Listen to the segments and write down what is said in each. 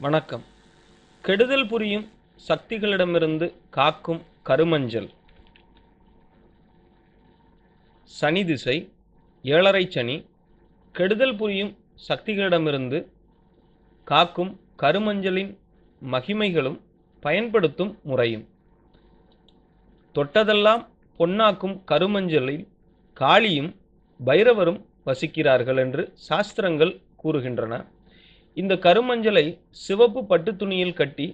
வணக்கம். கெடுதல் புரியும் சக்திகளிடமிருந்து காக்கும் கருமஞ்சள். சனி திசை ஏழரை சனி. கெடுதல் புரியும் சக்திகளிடமிருந்து காக்கும் கருமஞ்சளின் மகிமைகளும் பயன்படுத்தும் முறையும். தொட்டதெல்லாம் பொன்னாக்கும் கருமஞ்சளில் காளியும் பைரவரும் வசிக்கிறார்கள் என்று சாஸ்திரங்கள் கூறுகின்றன. இந்த கருமஞ்சளை சிவப்பு பட்டு துணியில் கட்டி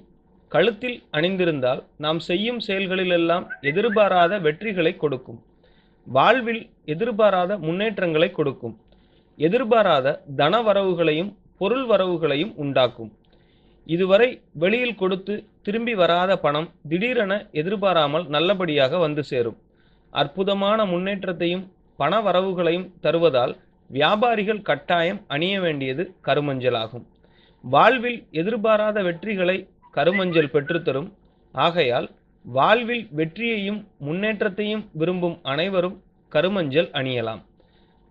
கழுத்தில் அணிந்திருந்தால் நாம் செய்யும் செயல்களிலெல்லாம் எதிர்பாராத வெற்றிகளை கொடுக்கும். வாழ்வில் எதிர்பாராத முன்னேற்றங்களை கொடுக்கும். எதிர்பாராத தன வரவுகளையும் பொருள் வரவுகளையும் உண்டாக்கும். இதுவரை வெளியில் கொடுத்து திரும்பி வராத பணம் திடீரென எதிர்பாராமல் நல்லபடியாக வந்து சேரும். அற்புதமான முன்னேற்றத்தையும் பண வரவுகளையும் தருவதால் வியாபாரிகள் கட்டாயம் அணிய வேண்டியது கருமஞ்சளாகும். வாழ்வில் எதிர்பாராத வெற்றிகளை கருமஞ்சள் பெற்றுத்தரும். ஆகையால் வாழ்வில் வெற்றியையும் முன்னேற்றத்தையும் விரும்பும் அனைவரும் கருமஞ்சள் அணியலாம்.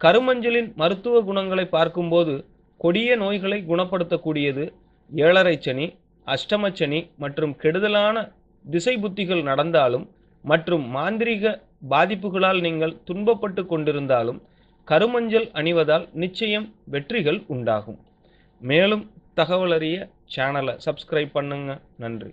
கருமஞ்சளின் மருத்துவ குணங்களை பார்க்கும்போது கொடிய நோய்களை குணப்படுத்தக்கூடியது ஏழரை சனி அஷ்டமச்சனி மற்றும் கெடுதலான திசை புத்திகள் நடந்தாலும் மற்றும் மாந்திரீக பாதிப்புகளால் நீங்கள் துன்பப்பட்டு கொண்டிருந்தாலும் கருமஞ்சள் அணிவதால் நிச்சயம் வெற்றிகள் உண்டாகும். மேலும் தகவலறிய சேனலை சப்ஸ்கிரைப் பண்ணுங்க. நன்றி.